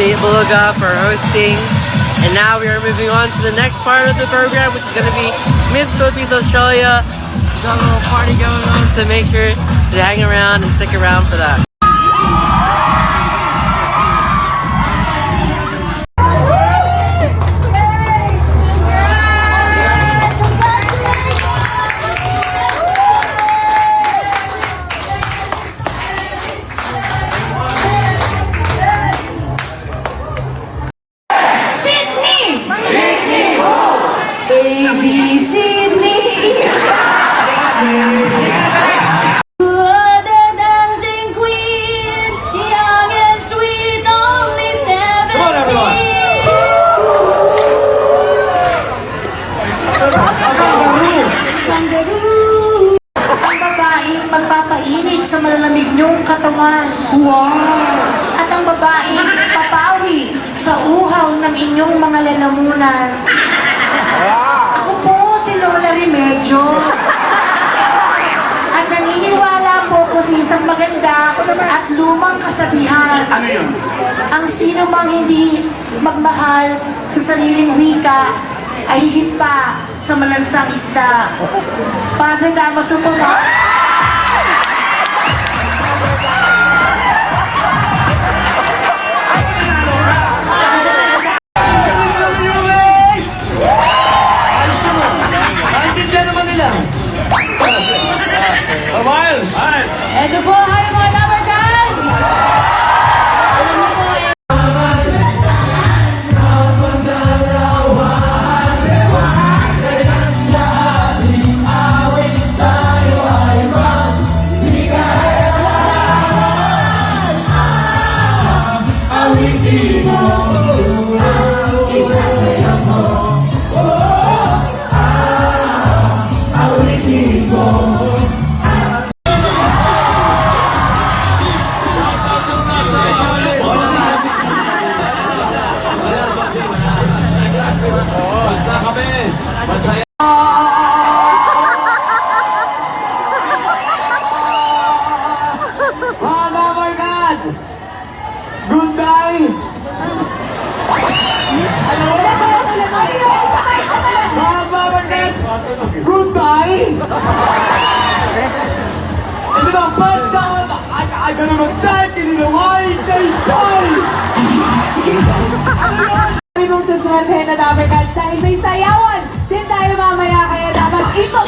To Beluga for hosting. And now we are moving on to the next part of the program, which is going to be Miss Philippines Australia. There's a little party going on, so make sure to hang around and stick around for that. Katawan. Wow! At ang babaeng papawi sa uhaw ng inyong mga lalamunan. Ako po si Lola Remedyo. At naniniwala po ko sa isang maganda at lumang kasabihan. Ano yun? Ang sino mang hindi magmahal sa sariling wika ay higit pa sa malansang isda. Padre Damaso po ba? Ito na ang banda! Ay, ay, ganun ang day! Kininaway! Day, day! Kami mong susweltehin na number guns dahil may sayawan din tayo mamaya kaya dapat ito.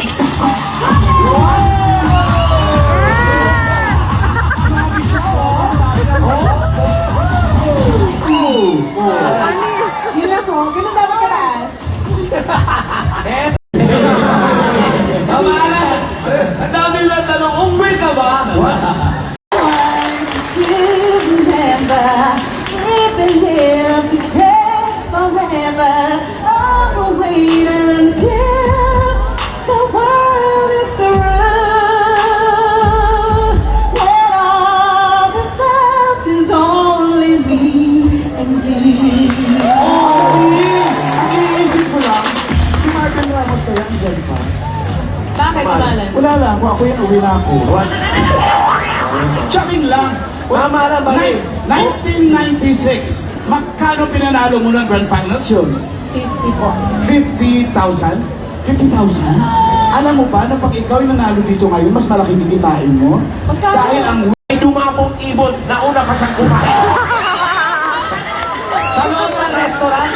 Yun lang po, ganun lang, kung ako yun, uwi na ako. Checking lang. Tama na. Nin- 1996, magkano pinanalo mo ng Grand Finals yun? 50 po. 50,000? 50,000? Alam mo ba na pag ikaw yung nanalo dito ngayon, mas malaki bigitain mo? Magkano? Dahil ang May dumapong ibon, nauna ka sa kumain. Sa loob ng restaurant,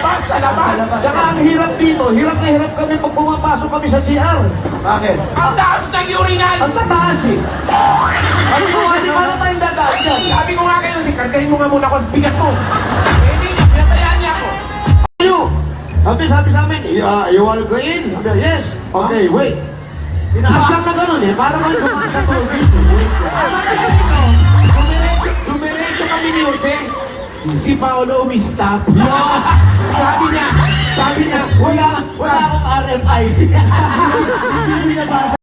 labas, sa labas. Tsaka ang hirap dito, hirap na hirap kami pag pumapasok kami sa CR. Bakit? Ang taas ng urinal. Ang tataas eh. Ano ko, hindi paano tayong dadaan dyan? Sabi ko nga kayo, si kargahin mo nga muna ako, ang bigat mo. Niya, pinatayaan niya ako. Ano? Sabi, sabi sa amin, uh, you wanna go in? Sabi, yes. Okay, wait. Tinaas lang na gano'n eh, para kumasa to. Dumiretso, dumiretso kami ni Jose. Si Paolo umistap. sabi niya, sabi niya, Wala, wala akong RMI.